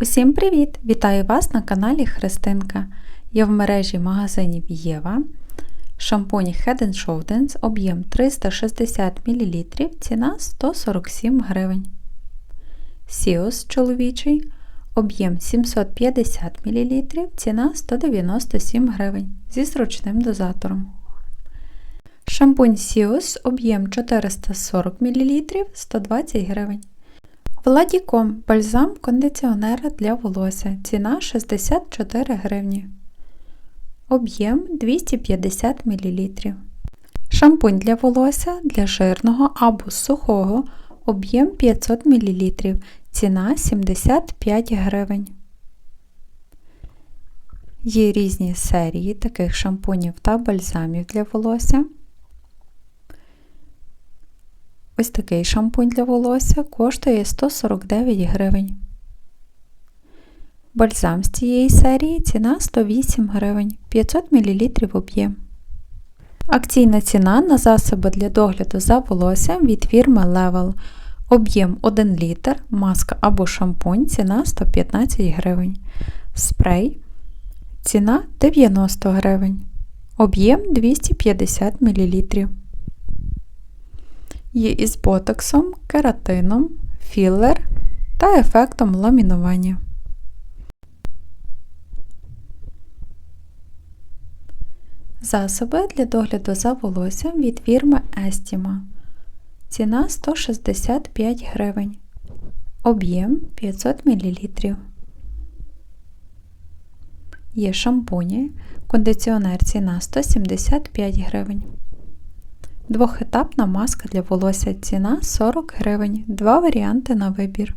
Усім привіт! Вітаю вас на каналі Христинка. Я в мережі магазинів Єва. Шампунь Head Shoulders, об'єм 360 мл, ціна 147 гривень. Сіос чоловічий, об'єм 750 мл, ціна 197 гривень зі зручним дозатором. Шампунь Сіос, об'єм 440 мл, 120 гривень. Владіком бальзам кондиціонера для волосся. Ціна 64 гривні. Об'єм 250 мл. Шампунь для волосся для жирного або сухого. Об'єм 500 мл. Ціна 75 гривень. Є різні серії таких шампунів та бальзамів для волосся. Ось такий шампунь для волосся коштує 149 гривень. Бальзам з цієї серії ціна 108 гривень 500 мл об'єм. Акційна ціна на засоби для догляду за волоссям від фірми Level. Об'єм 1 літр, маска або шампунь ціна 115 гривень. Спрей ціна 90 гривень. Об'єм 250 мл. Є із ботоксом, кератином, філер та ефектом ламінування. Засоби для догляду за волоссям від фірми Estima. Ціна 165 гривень. Об'єм 500 мл. Є шампуні. Кондиціонер ціна 175 гривень. Двохетапна маска для волосся ціна 40 гривень. Два варіанти на вибір.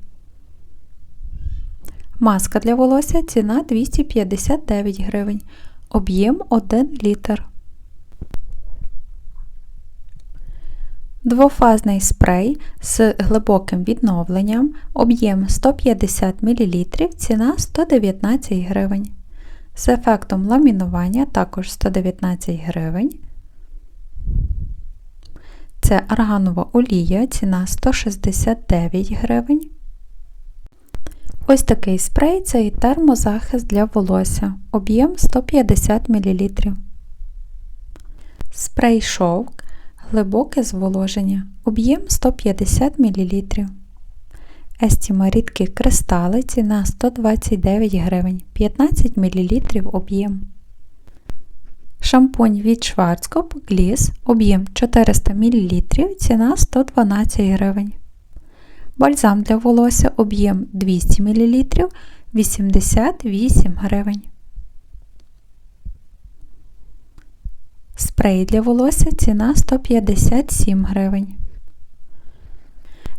Маска для волосся ціна 259 гривень. Об'єм 1 літр. Двофазний спрей з глибоким відновленням. Об'єм 150 мл. Ціна 119 гривень. З ефектом ламінування також 119 гривень. Це арганова олія, ціна 169 гривень. Ось такий спрей це і термозахист для волосся. Об'єм 150 мл. Спрей шовк. Глибоке зволоження. Об'єм 150 мл. Естіма рідкі кристали. Ціна 129 гривень. 15 мл об'єм. Шампунь від Schwarzkopf Gliss, об'єм 400 мл, ціна 112 гривень. Бальзам для волосся об'єм 200 мл 88 гривень. Спрей для волосся ціна 157 гривень.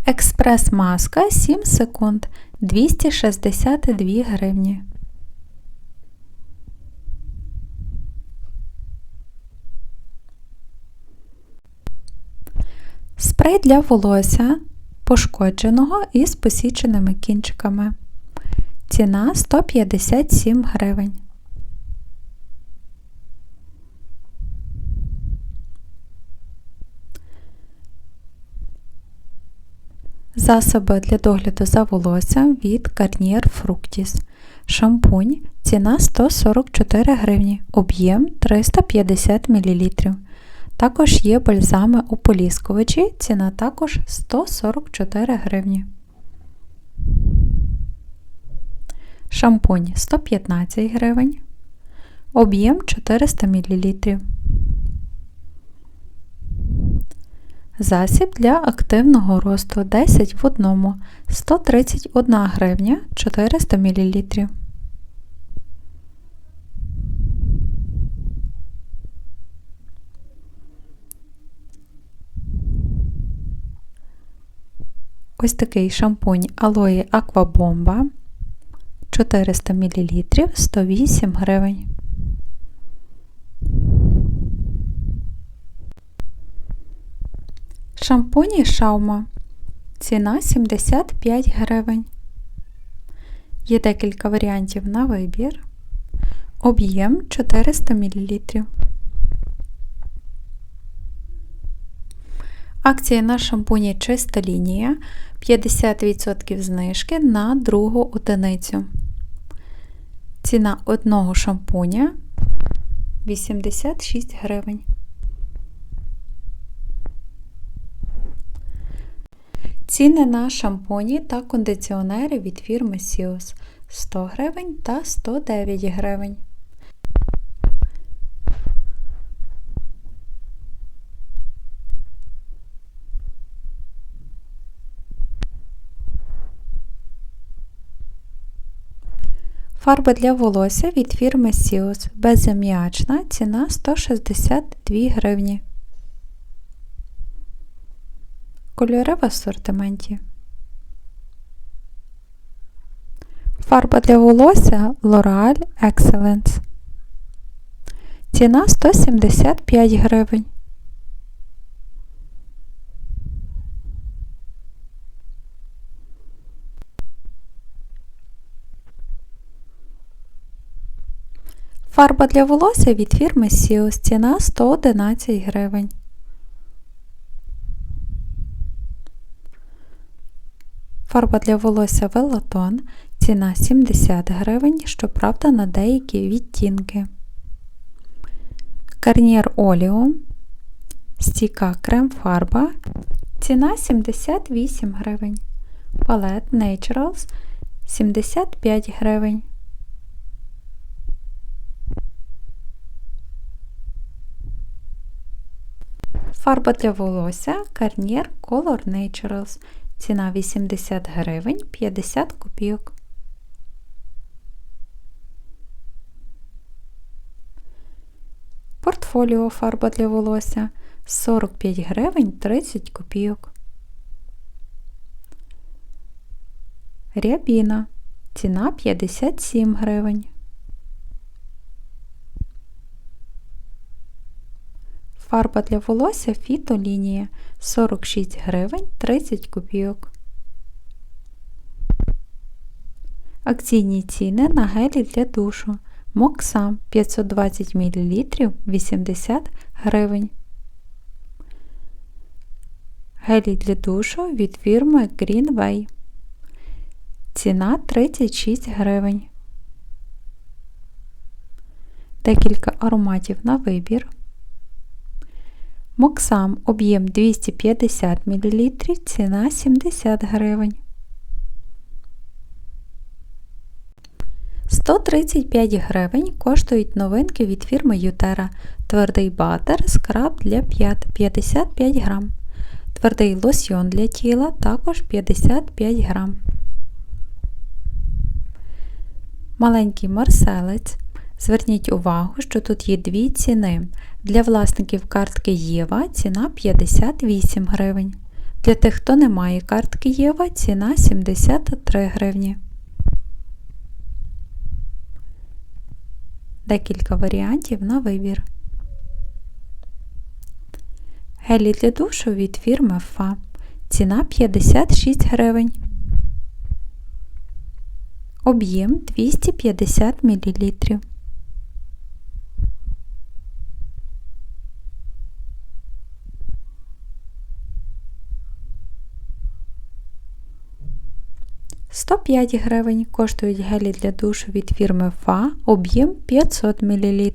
Експрес-маска 7 секунд 262 гривні. Спрей для волосся пошкодженого із посіченими кінчиками. Ціна 157 гривень. Засоби для догляду за волоссям від Garnier Fructis. Шампунь. Ціна 144 гривні. Об'єм 350 мл. Також є бальзами ополіскувачі, ціна також 144 гривні. Шампунь 115 гривень. Об'єм 400 мл. Засіб для активного росту 10 в 1 131 гривня 400 мл. Ось такий шампунь Алої Аквабомба 400 мл 108 гривень. Шампуні Шаума. Ціна 75 гривень. Є декілька варіантів на вибір. Об'єм 400 мл. Акція на шампуні Чиста лінія 50% знижки на другу одиницю. Ціна одного шампуня 86 гривень. Ціни на шампуні та кондиціонери від фірми Sios 100 гривень та 109 гривень. Фарба для волосся від фірми Sios безаміачна, ціна 162 гривні. Кольори в асортименті. Фарба для волосся L'Oreal Excellence. Ціна 175 гривень. Фарба для волосся від фірми Sios. Ціна 111 гривень. Фарба для волосся Велатон. Ціна 70 гривень, щоправда, на деякі відтінки. Карнір Оліо. Стійка крем-фарба. Ціна 78 гривень. Палет Naturals 75 гривень. Фарба для волосся Garnier Color Naturals. Ціна 80 гривень 50 копійок. Портфоліо фарба для волосся 45 гривень 30 копійок. Рябіна. Ціна 57 гривень. Фарба для волосся фітолінія 46 гривень 30 копійок. Акційні ціни на гелі для душу. Моксам 520 мл 80 гривень. Гелі для душу від фірми Greenway. Ціна 36 гривень. Декілька ароматів на вибір. Моксам об'єм 250 мл, ціна 70 гривень. 135 гривень коштують новинки від фірми Ютера. Твердий батер, скраб для п'ят 55 грам. Твердий лосьйон для тіла також 55 грам. Маленький марселець. Зверніть увагу, що тут є дві ціни. Для власників картки Єва ціна 58 гривень. Для тих, хто не має картки Єва, ціна 73 гривні. Декілька варіантів на вибір. Гелі для душу від фірми ФА. Ціна 56 гривень. Об'єм 250 мл. 105 гривень коштують гелі для душу від фірми ФА об'єм 500 мл.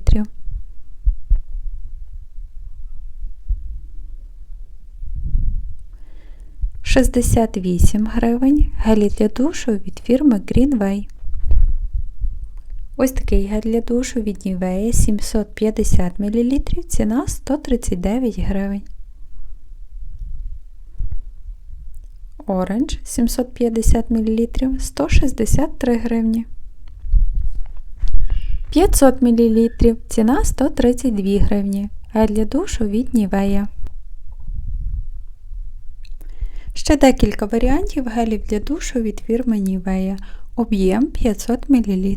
Шістдесят вісім гривень гелі для душу від фірми Greenway. Ось такий гель для душу від Nivea 750 мл, ціна 139 гривень. Оранж 750 мл 163 гривні. 500 мл ціна 132 гривні. А для душу від Нівея. Ще декілька варіантів гелів для душу від фірми Нівея. Об'єм 500 мл.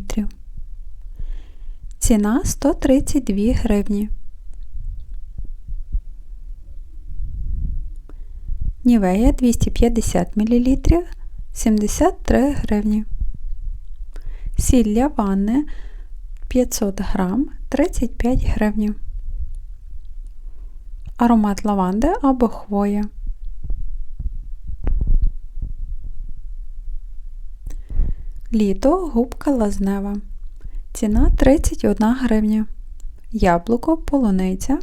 Ціна 132 гривні. Нівея 250 мл 73 гривні. Сілля ванне 500 г 35 гривні. Аромат лаванди або хвоя. Літо губка лазнева. Ціна 31 гривня. Яблуко полуниця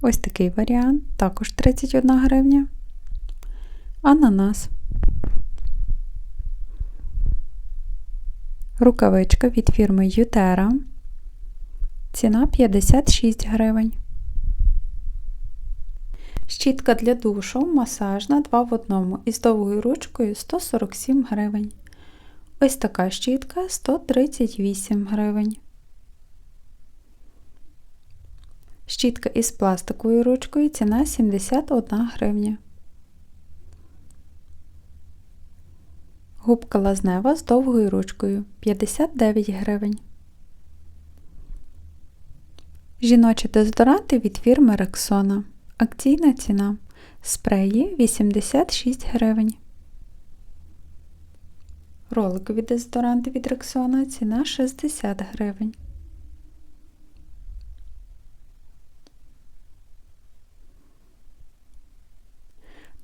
Ось такий варіант, також 31 гривня. Ананас. Рукавичка від фірми Ютера. Ціна 56 гривень. Щітка для душу масажна 2 в 1 із довгою ручкою 147 гривень. Ось така щітка 138 гривень. Щітка із пластиковою ручкою ціна 71 гривня. Губка лазнева з довгою ручкою 59 гривень. Жіночі дезодоранти від фірми Рексона. Акційна ціна. Спреї 86 гривень. Роликові дезодоранти від Рексона ціна 60 гривень.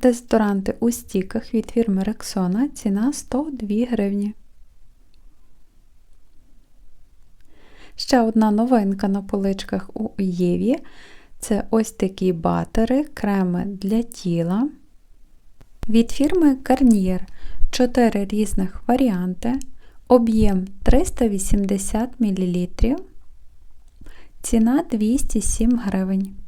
Дезодоранти у стіках від фірми Рексона ціна 102 гривні. Ще одна новинка на поличках у Єві це ось такі батери, креми для тіла. Від фірми Garnier 4 різних варіанти, об'єм 380 мл, ціна 207 гривень.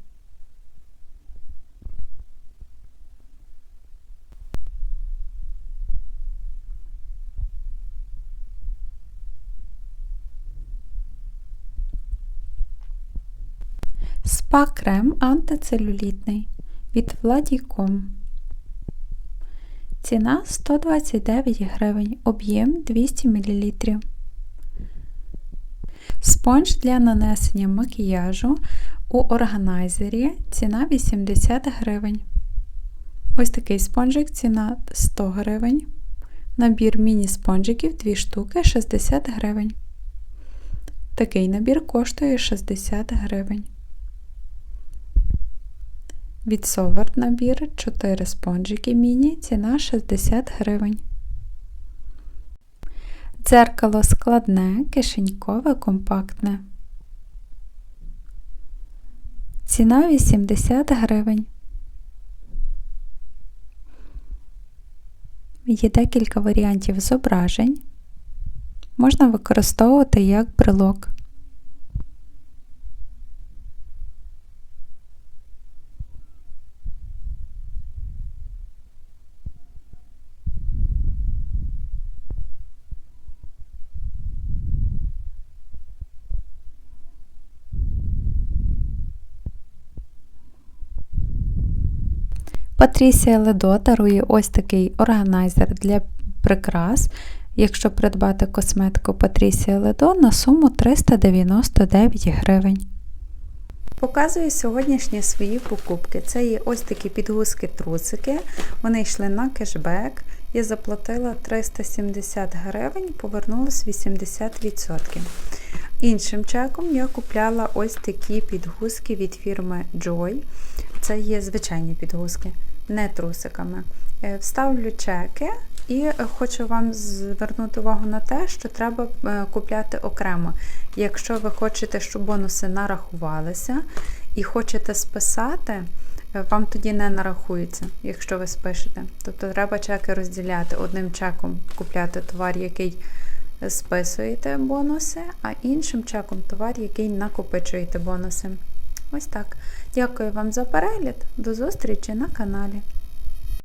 Спа крем антицелюлітний від Владіком. Ціна 129 гривень, об'єм 200 мл. Спонж для нанесення макіяжу у органайзері ціна 80 гривень. Ось такий спонжик ціна 100 гривень. Набір міні-спонжиків 2 штуки 60 гривень. Такий набір коштує 60 гривень. Від Соварт набір 4 спонжики міні, ціна 60 гривень. Дзеркало складне, кишенькове, компактне. Ціна 80 гривень. Є декілька варіантів зображень. Можна використовувати як брелок. Патрісія Ледо дарує ось такий органайзер для прикрас, якщо придбати косметику Патрісія Ледо на суму 399 гривень. Показую сьогоднішні свої покупки. Це є ось такі підгузки-трусики. Вони йшли на кешбек. Я заплатила 370 гривень, повернулось 80%. Іншим чеком я купляла ось такі підгузки від фірми Joy. Це є звичайні підгузки, не трусиками. Е, вставлю чеки і хочу вам звернути увагу на те, що треба е, купляти окремо. Якщо ви хочете, щоб бонуси нарахувалися і хочете списати, е, вам тоді не нарахується, якщо ви спишете. Тобто треба чеки розділяти одним чеком купляти товар, який списуєте бонуси, а іншим чеком товар, який накопичуєте бонуси. Ось так. Дякую вам за перегляд. До зустрічі на каналі.